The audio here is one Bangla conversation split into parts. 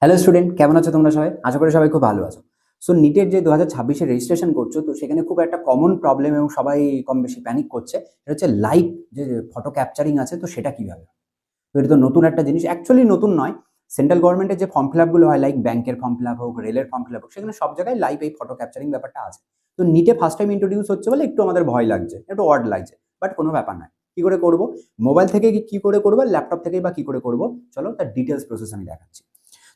হ্যালো স্টুডেন্ট কেমন আছো তোমরা সবাই? আশা করি সবাই খুব ভালো আছো। সো নিটের যে দু হাজার ছাব্বিশে রেজিস্ট্রেশন করছ, তো সেখানে খুব একটা কমন প্রবলেম এবং সবাই কম বেশি প্যানিক করছে। সেটা হচ্ছে লাইভ যে ফটো ক্যাপচারিং আছে, তো সেটা কীভাবে? তো এটা তো নতুন একটা জিনিস। অ্যাকচুয়ালি নতুন নয়। সেন্ট্রাল গভর্নমেন্টের যে ফর্ম ফিল আপগুলো হয় লাইক ব্যাংকের ফর্ম ফিল আপ হোক রেলের ফর্ম ফিল আপ হোক, সেখানে সব জায়গায় লাইভ এই ফটো ক্যাপচারিং ব্যাপারটা আছে। তো নিটে ফার্স্ট টাইম ইন্ট্রোডিউস হচ্ছে বলে একটু আমাদের ভয় লাগছে, একটু অড লাগছে। বাট কোনো ব্যাপার নয়। কি করে করব? মোবাইল থেকে কি- করে করব? ল্যাপটপ থেকেই বা কি করে করব? চলো তার ডিটেলস প্রসেস আমি দেখাচ্ছি।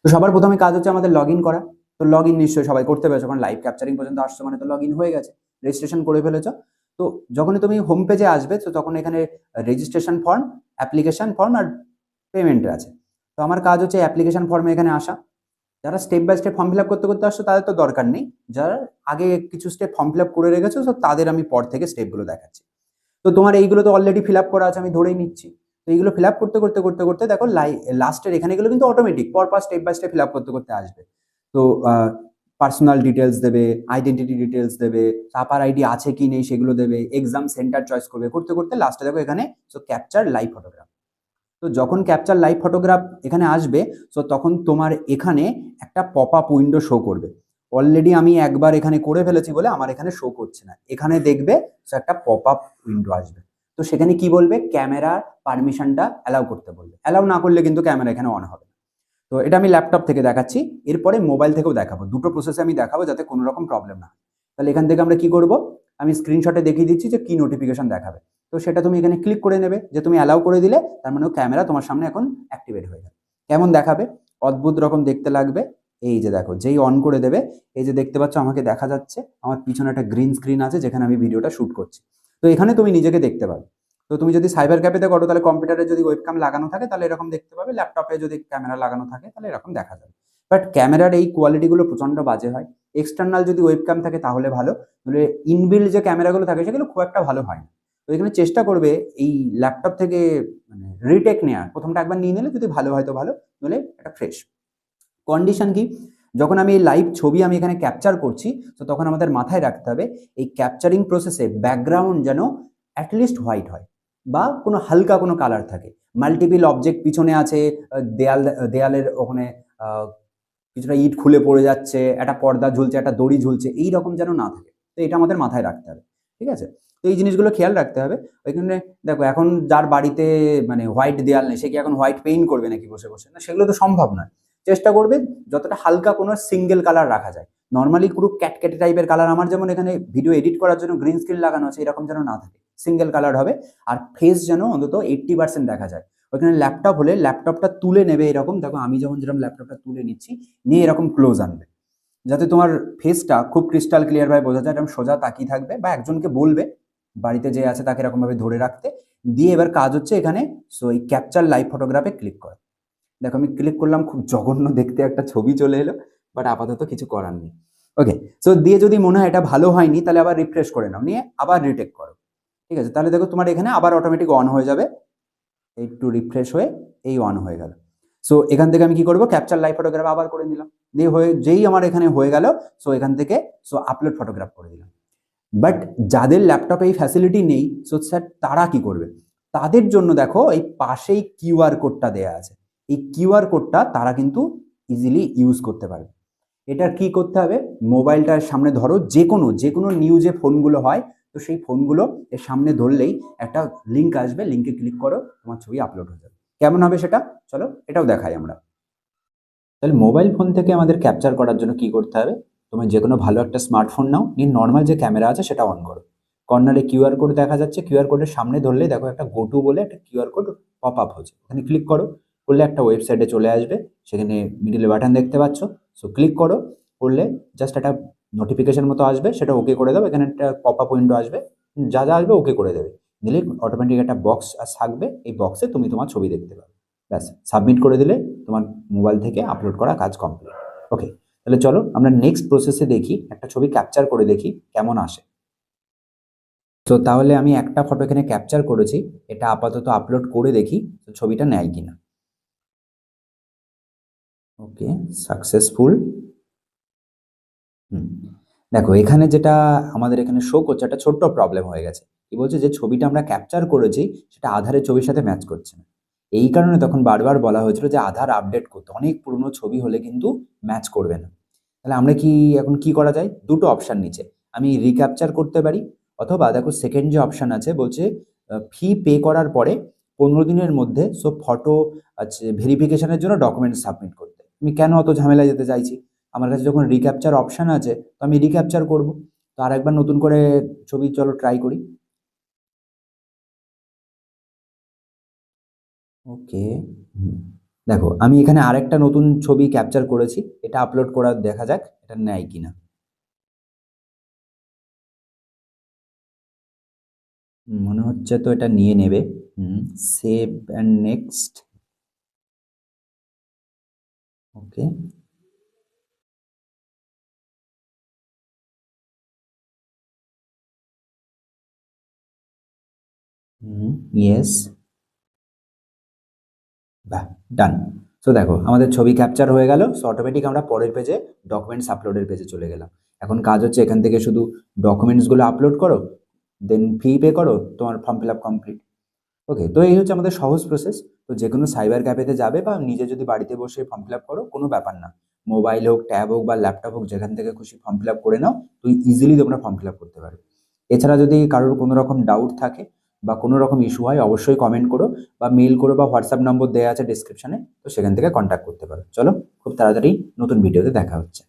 তো সবার প্রথমে কাজ হচ্ছে আমাদের লগ করা। তো লগ ইন নিশ্চয়ই সবাই করতে পেরেছ, কারণ লাইভ ক্যাপচারিং পর্যন্ত আসছো মানে তো লগ ইন হয়ে গেছে রেজিস্ট্রেশন করে ফেলেছো। তো যখনই তুমি হোম পেজে আসবে, তো তখন এখানে রেজিস্ট্রেশন ফর্ম অ্যাপ্লিকেশন ফর্ম আর পেমেন্ট আছে। তো আমার কাজ হচ্ছে অ্যাপ্লিকেশন ফর্মে এখানে আসা। যারা step by step form fill up করতে করতে আসছো, তাদের তো দরকার নেই। যারা আগে কিছু স্টেপ ফর্ম ফিল আপ করে রেখেছো, তো তাদের আমি পর থেকে স্টেপগুলো দেখাচ্ছি। তো তোমার এইগুলো তো অলরেডি ফিল আপ করা আছে, আমি ধরেই নিচ্ছি। তো এইগুলো ফিল আপ করতে করতে করতে করতে দেখো লাই লাস্টের এখানে এগুলো কিন্তু অটোমেটিক পর পর step by step fill up করতে করতে আসবে। তো পার্সোনাল ডিটেলস দেবে আইডেন্টিটি ডিটেলস দেবে সাপার আইডি আছে কি নেই সেগুলো দেবে এক্সাম সেন্টার চয়েস করবে, করতে করতে লাস্টে দেখো এখানে সো ক্যাপচার লাইভ ফটোগ্রাফ তো যখন ক্যাপচার লাইভ ফটোগ্রাফ এখানে আসবে সো তখন তোমার এখানে একটা পপ আপ উইন্ডো শো করবে। অলরেডি আমি একবার এখানে করে ফেলেছি বলে আমার এখানে শো করছে না। এখানে দেখবে সো একটা পপ আপ উইন্ডো আসবে। তো সেখানে কি বলবে? ক্যামেরা পারমিশনটা অ্যালাউ করতে বলবে। অ্যালাউ না করলে কিন্তু ক্যামেরা এখানে অন হবে তো এটা আমি ল্যাপটপ থেকে দেখাচ্ছি। এরপরে মোবাইল থেকেও দেখাবো। দুটো প্রসেসে আমি দেখাবো যাতে কোনো রকম প্রবলেম না। তাহলে এখান থেকে আমরা কি করব? আমি স্ক্রিনশটে দেখিয়ে দিচ্ছি যে কি নোটিফিকেশন দেখাবে। তো সেটা তুমি এখানে ক্লিক করে নেবে। যে তুমি অ্যালাউ করে দিলে, তার মানে ক্যামেরা তোমার সামনে এখন অ্যাক্টিভেট হয়ে যাবে। কেমন দেখাবে? অদ্ভুত রকম দেখতে লাগবে। এই যে দেখো, যেই অন করে দেবে, এই যে দেখতে পাচ্ছ আমাকে দেখা যাচ্ছে। আমার পিছনে একটা গ্রিন স্ক্রিন আছে, যেখানে আমি ভিডিওটা শ্যুট করছি। তো এখানে তুমি নিজেকে দেখতে পাবে। তো তুমি যদি সাইবার ক্যাফেতে করো, তাহলে কম্পিউটারে যদি ওয়েবক্যাম লাগানো থাকে, তাহলে এরকম দেখতে পাবে। ল্যাপটপে যদি ক্যামেরা লাগানো থাকে, তাহলে এরকম দেখা যাবে। বাট ক্যামেরার এই কোয়ালিটিগুলো প্রচণ্ড বাজে হয়। এক্সটার্নাল যদি ওয়েবক্যাম থাকে, তাহলে ভালো। নইলে ইনবিল্ড যে ক্যামেরাগুলো থাকে, সেগুলো খুব একটা ভালো হয় না। তো এখানে চেষ্টা করবে এই ল্যাপটপ থেকে মানে রিটেক নেওয়ার প্রথমটা একবার নিয়ে নিলে যদি ভালো হয় তো ভালো, নইলে একটা ফ্রেশ কন্ডিশন কি? যখন আমি এই লাইভ ছবি আমি এখানে ক্যাপচার করছি, তো তখন আমাদের মাথায় রাখতে হবে, এই ক্যাপচারিং প্রসেসে ব্যাকগ্রাউন্ড যেন অ্যাটলিস্ট হোয়াইট হয় বা কোনো হালকা কোনো কালার থাকে। মাল্টিপিল অবজেক্ট পিছনে আছে দেয়াল, দেয়ালের ওখানে কিছুটা ইট খুলে পড়ে যাচ্ছে, একটা পর্দা ঝুলছে, একটা দড়ি ঝুলছে, এই রকম যেন না থাকে। তো এটা আমাদের মাথায় রাখতে হবে, ঠিক আছে? তো এই জিনিসগুলো খেয়াল রাখতে হবে। ওইখানে দেখো, এখন যার বাড়িতে মানে হোয়াইট দেয়াল নেই, সে কি এখন হোয়াইট পেইন্ট করবে নাকি বসে বসে? না, সেগুলো তো সম্ভব নয়। চেষ্টা করবে যতটা হালকা কোনো সিঙ্গেল কালার রাখা যায়। নর্মালি পুরো ক্যাটক্যাটে টাইপের কালার আমার যেমন এখানে ভিডিও এডিট করার জন্য গ্রিন স্ক্রিন লাগানো আছে, এরকম যেন না থাকে। সিঙ্গেল কালার হবে। আর ফেস যেন অন্তত এইট্টি পার্সেন্ট দেখা যায়। ওইখানে ল্যাপটপ হলে ল্যাপটপটা তুলে নেবে এরকম। দেখো আমি যেমন যেরকম ল্যাপটপটা তুলে নিচ্ছি, নিয়ে এরকম ক্লোজ আনবে। যাতে তোমার ফেসটা খুব ক্রিস্টাল ক্লিয়ার ভাবে বোঝা যায় এরকম সোজা তাকিয়ে থাকবে বা একজনকে বলবে, বাড়িতে যে আছে তাকে এরকমভাবে ধরে রাখতে। দিয়ে এবার কাজ হচ্ছে এখানে সো এই ক্যাপচার লাইভ ফটোগ্রাফে ক্লিক করা। দেখো, আমি ক্লিক করলাম, খুব জঘন্য দেখতে একটা ছবি চলে এলো বাট আপাতত কিছু করার নেই। ওকে সো দিয়ে যদি মনে হয় এটা ভালো হয়নি, তাহলে আবার রিফ্রেশ করে নাও, নিয়ে আবার রিটেক করো। ঠিক আছে, তাহলে দেখো তোমার এখানে আবার অটোমেটিক অন হয়ে যাবে। একটু রিফ্রেশ হয়ে এই অন হয়ে গেল। সো এখান থেকে আমি কি করব? ক্যাপচার লাইভ ফটোগ্রাফ আবার করে নিলাম। দিয়ে হয়ে, যেই আমার এখানে হয়ে গেল সো এখান থেকে সো আপলোড ফটোগ্রাফ করে দিলাম। বাট যাদের ল্যাপটপে এই ফ্যাসিলিটি নেই সো স্যার তারা কি করবে? তাদের জন্য দেখো, এই পাশেই কিউআর কোডটা দেয়া আছে। এই কিউআর কোডটা তারা কিন্তু ইজিলি ইউজ করতে পারবে এটার কি করতে হবে? মোবাইলটার সামনে ধরো যে কোনো যে কোনো নিউজে ফোনগুলো হয়, তো সেই ফোনগুলো এর সামনে ধরলেই একটা লিঙ্ক আসবে লিঙ্কে ক্লিক করো, তোমার ছবি আপলোড হয়ে যাবে। কেমন হবে সেটা? চলো এটাও দেখাই আমরা। তাহলে মোবাইল ফোন থেকে আমাদের ক্যাপচার করার জন্য কি করতে হবে? তুমি যে কোনো ভালো একটা স্মার্টফোন নাও, নিয়ে নর্মাল যে ক্যামেরা আছে সেটা অন করো। কর্নারে কিউআর কোড দেখা যাচ্ছে কিউআর কোডের সামনে ধরলে দেখো একটা গোটু বলে একটা কিউআর কোড পপ আপ হচ্ছে। ওখানে ক্লিক করো। করলে একটা ওয়েবসাইটে চলে আসবে, সেখানে মিডিলে বাটন দেখতে পাচ্ছ সো ক্লিক করো, করলে জাস্ট একটা নোটিফিকেশন মতো আসবে, সেটা ওকে করে দাও, এখানে একটা পপ আপ উইন্ডো আসবে যা যা আসবে ওকে করে দেবে। দিলে অটোমেটিক একটা বক্স থাকবে, এই বক্সে তুমি তোমার ছবি দেখতে পাবে। ব্যাস সাবমিট করে দিলে তোমার মোবাইল থেকে আপলোড করা কাজ কমপ্লিট ওকে তাহলে চলো আমরা নেক্সট প্রসেসে দেখি, একটা ছবি ক্যাপচার করে দেখি কেমন আসে। তো তাহলে আমি একটা ফটো এখানে ক্যাপচার করেছি, এটা আপাতত আপলোড করে দেখি, তো ছবিটা নেয় কিনা। ওকে সাকসেসফুল হুম, দেখো, এখানে যেটা আমাদের এখানে শো করছে, একটা ছোট্ট প্রবলেম হয়ে গেছে। কি বলছে? যে ছবিটা আমরা ক্যাপচার করেছি, সেটা আধারের ছবির সাথে ম্যাচ করছে না। এই কারণে তখন বারবার বলা হয়েছিল যে আধার আপডেট করতে। অনেক পুরনো ছবি হলে কিন্তু ম্যাচ করবে না। তাহলে আমরা কি, এখন কি করা যায়? দুটো অপশান নিচে। আমি রিক্যাপচার করতে পারি, অথবা দেখো সেকেন্ড যে অপশান আছে, বলছে ফি পে করার পরে পনেরো দিনের মধ্যে সব ফটো আছে ভেরিফিকেশনের জন্য ডকুমেন্ট সাবমিট করতে। আমি কেন অত ঝামেলা যেতে চাইছি? আমার কাছে যখন রিক্যাপচার অপশান আছে, তো আমি রিক্যাপচার করব। তো আর একবার নতুন করে ছবি চলো ট্রাই করি। ওকে দেখো, আমি এখানে আরেকটা নতুন ছবি ক্যাপচার করেছি। এটা আপলোড করা দেখা যাক, এটা নেয় কিনা। মনে হচ্ছে তো এটা নিয়ে নেবে। হুম save and next okay yes বাহ ডান সো দেখো, আমাদের ছবি ক্যাপচার হয়ে গেল। সো অটোমেটিক আমরা পরের পেজে ডকুমেন্টস আপলোডের পেজে চলে গেলাম। এখন কাজ হচ্ছে এখান থেকে শুধু ডকুমেন্টসগুলো আপলোড করো দেন ফি পে করো, তোমার form fill up complete okay তো এই হচ্ছে আমাদের সহজ প্রসেস তো যে কোনো সাইবার ক্যাফেতে যাবে বা নিজে যদি বাড়িতে বসে ফর্ম ফিল আপ করো, কোনো ব্যাপার না। মোবাইল হোক ট্যাব হোক বা ল্যাপটপ হোক, যেখান থেকে খুশি ফর্ম ফিল আপ করে নাও, তো ইজিলি তোমরা ফর্ম ফিল আপ করতে পারবে এছাড়া যদি কারোর কোনো রকম ডাউট থাকে বা কোনো রকম ইস্যু হয়, অবশ্যই কমেন্ট করো বা মেল করো বা হোয়াটসঅ্যাপ নম্বর দেওয়া আছে ডিসক্রিপশনে তো সেখান থেকে কন্ট্যাক্ট করতে পারো। চলো, খুব তাড়াতাড়ি নতুন ভিডিওতে দেখা হচ্ছে।